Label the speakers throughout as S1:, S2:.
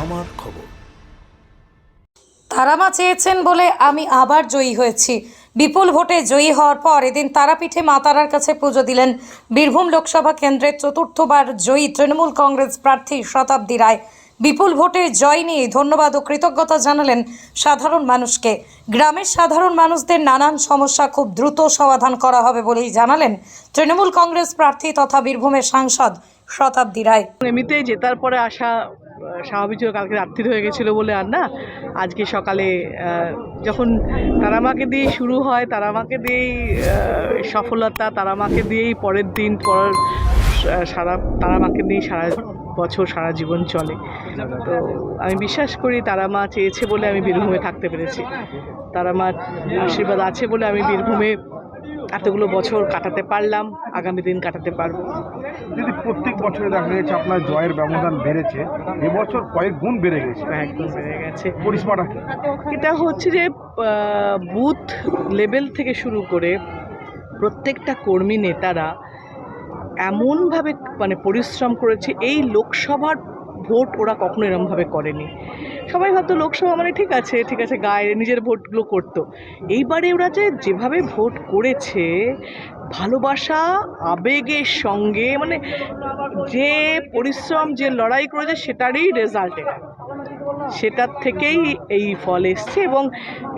S1: আমার খবর।
S2: তারামা চেয়েছেন বলে আমি আবার জয়ী হয়েছি। বিপুল ভোটে জয়ী হওয়ার পর এদিন তারাপীঠে মা তারার কাছে পুজো দিলেন। বীরভূম লোকসভা কেন্দ্রের চতুর্থবার জয়ী তৃণমূল কংগ্রেস প্রার্থী শতাব্দী রায়। বিপুল ভোটে জয় নিয়ে ধন্যবাদ ও কৃতজ্ঞতা জানালেন সাধারণ মানুষকে। গ্রামের সাধারণ মানুষদের নানান সমস্যা খুব দ্রুত সমাধান করা হবে বলেই জানালেন তৃণমূল কংগ্রেস প্রার্থী তথা বীরভূমের সাংসদ শতাব্দী রায়।
S3: এমনিতেই জেতার পরে আসা আহ, স্বাভাবিক ছিল কালকে রাত্রি হয়ে গেছিল বলে আর না? আজকে সকালে যখন তারামাকে দিয়েই শুরু হয় তারামাকে দিয়েই আহ, সফলতা তারামাকে দিয়েই পরের দিন পর সারা তারামাকে দিয়েই সারা বছর সারা জীবন চলে। তো আমি বিশ্বাস করি তারা মা চেয়েছে বলে আমি বীরভূমে থাকতে পেরেছি। তারামার আশীর্বাদ আছে বলে আমি বীরভূমে এতগুলো বছর কাটাতে পারলাম আগামী দিন কাটাতে পারব।
S4: প্রত্যেক বছরে দেখা গেছে আপনার জয়ের ব্যবধান বেড়েছে। এবছর কয়েক গুণ বেড়ে গেছে।
S3: একদম বেড়ে গেছে।
S4: পরিসীমাটা
S3: এটা হচ্ছে যে বুথ লেভেল থেকে শুরু করে প্রত্যেকটা কর্মী নেতারা এমনভাবে মানে পরিশ্রম করেছে এই লোকসভার ভোট ওরা কখনো এরমভাবে করেনি। সবাই ভাবতো লোকসভা মানে ঠিক আছে ঠিক আছে গায়ে নিজের ভোটগুলো করতো। এইবারে ওরা যে যেভাবে ভোট করেছে ভালোবাসা, আবেগের সঙ্গে মানে যে পরিশ্রম, যে লড়াই করেছে, সেটারই রেজাল্ট এটা। সেটার থেকেই এই ফল এসছে এবং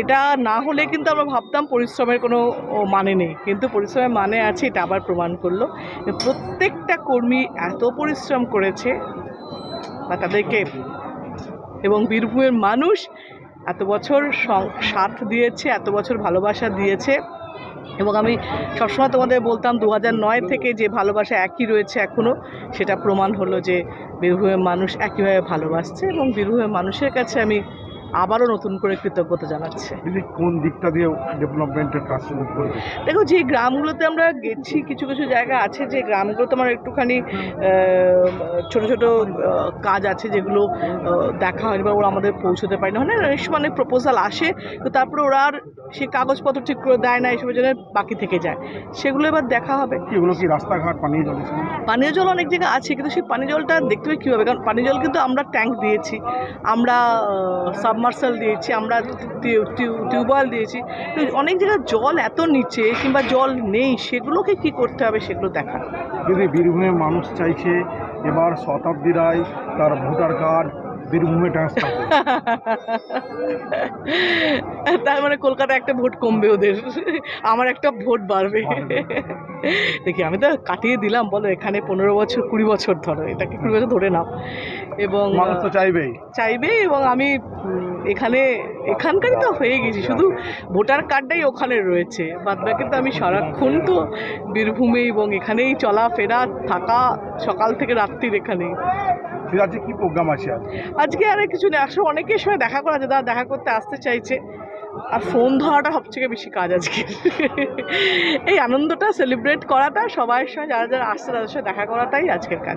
S3: এটা না হলে কিন্তু আমরা ভাবতাম পরিশ্রমের কোনো মানে নেই। কিন্তু পরিশ্রমের মানে আছে, এটা আবার প্রমাণ করল প্রত্যেকটা কর্মী এত পরিশ্রম করেছে বা তাদেরকে এবং বীরভূমের মানুষ এত বছর সাথ দিয়েছে, এত বছর ভালোবাসা দিয়েছে। এবং আমি সবসময় তোমাদের বলতাম দু নয় থেকে যে ভালোবাসা একই রয়েছে এখনও সেটা প্রমাণ হলো যে বীরভূমের মানুষ একইভাবে ভালোবাসছে এবং বীরভূমের মানুষের কাছে আমি আবারও নতুন করে কৃতজ্ঞতা জানাচ্ছে।
S4: কোন দিকটা দিয়ে ডেভেলপমেন্টের কাজ শুরু করবে?
S3: দেখো যে গ্রামগুলোতে আমরা গেছি কিছু কিছু জায়গা আছে যে গ্রামগুলোতে আমার একটুখানি ছোট ছোট কাজ আছে যেগুলো দেখা হয়নি বা ওরা আমাদের পৌঁছতে পারে না মানে অনেক সময় প্রপোজাল আসে তো তারপরে ওরা আর সেই কাগজপত্র ঠিক করে দেয় না এসবের জন্য বাকি থেকে যায়। সেগুলো এবার দেখা হবে।
S4: এগুলো কি রাস্তাঘাট পানীয় জল
S3: পানীয় জল অনেক জায়গায় আছে কিন্তু সেই পানীয় জলটা দেখতে হবে কীভাবে? কারণ পানীয় জল কিন্তু আমরা ট্যাঙ্ক দিয়েছি। আমরা সাবমার্সাল দিয়েছি, আমরা টিউবওয়েল দিয়েছি। অনেক জায়গায় জল এত নিচে কিংবা জল নেই, সেগুলোকে কি করতে হবে সেগুলো দেখা
S4: যদি বীরভূমের মানুষ চাইছে, এবার শতাব্দী রায় তার ভোটার কার্ড বীরভূমে ট্রান্সফার
S3: তার মানে কলকাতায় একটা ভোট কমবে ওদের। আমার একটা ভোট বাড়বে। দেখি আমি তো কাটিয়ে দিলাম বলো এখানে পনেরো বছর কুড়ি বছর ধরো এটাকে কুড়ি বছর ধরে নাও। এবং
S4: তো চাইবেই।
S3: চাইবে এবং আমি এখানে এখানকারই তো হয়ে গেছি। শুধু ভোটার কার্ডটাই ওখানে রয়েছে। বাদ বাকি তো আমি সারাক্ষণ তো বীরভূমে এবং এখানেই চলাফেরা থাকা সকাল থেকে রাত্রির এখানেই।
S4: আছে কি প্রোগ্রাম আছে?
S3: আজকে আর কিছু নেই, আসলে অনেকের সঙ্গে দেখা করা যায় দেখা করতে আসতে চাইছে। আর ফোন ধরাটা সবথেকে বেশি কাজ আজকে। এই আনন্দটা সেলিব্রেট করাটা সবার সঙ্গে, যারা যারা আসছে তাদের সাথে দেখা করাটাই আজকের কাজ।